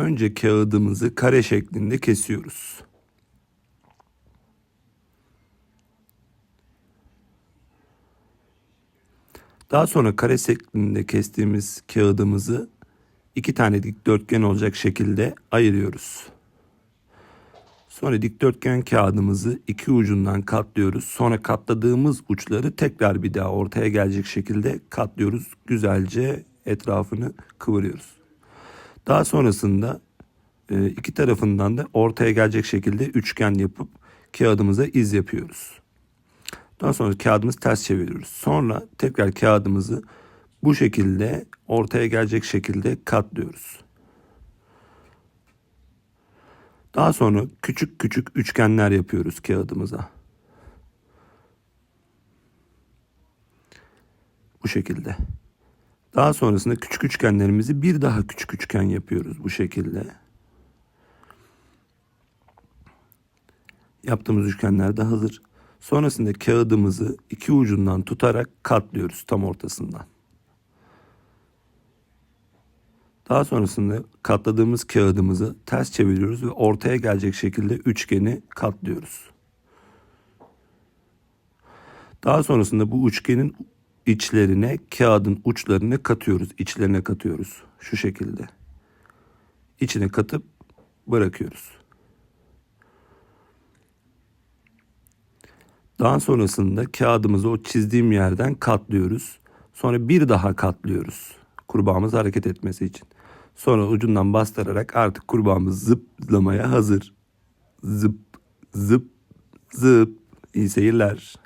Önce kağıdımızı kare şeklinde kesiyoruz. Daha sonra kare şeklinde kestiğimiz kağıdımızı iki tane dikdörtgen olacak şekilde ayırıyoruz. Sonra dikdörtgen kağıdımızı iki ucundan katlıyoruz. Sonra katladığımız uçları tekrar bir daha ortaya gelecek şekilde katlıyoruz. Güzelce etrafını kıvırıyoruz. Daha sonrasında e, iki tarafından da ortaya gelecek şekilde üçgen yapıp kağıdımıza iz yapıyoruz. Daha sonra kağıdımızı ters çeviriyoruz. Sonra tekrar kağıdımızı bu şekilde ortaya gelecek şekilde katlıyoruz. Daha sonra küçük küçük üçgenler yapıyoruz kağıdımıza. Bu şekilde. Daha sonrasında küçük üçgenlerimizi bir daha küçük üçgen yapıyoruz bu şekilde. Yaptığımız üçgenler de hazır. Sonrasında kağıdımızı iki ucundan tutarak katlıyoruz tam ortasından. Daha sonrasında katladığımız kağıdımızı ters çeviriyoruz ve ortaya gelecek şekilde üçgeni katlıyoruz. Daha sonrasında bu üçgenin içlerine kağıdın uçlarını katıyoruz. içlerine katıyoruz. Şu şekilde. İçine katıp bırakıyoruz. Daha sonrasında kağıdımızı o çizdiğim yerden katlıyoruz. Sonra bir daha katlıyoruz. Kurbağamız hareket etmesi için. Sonra ucundan bastırarak artık kurbağamız zıplamaya hazır. Zıp zıp zıp. İyi seyirler.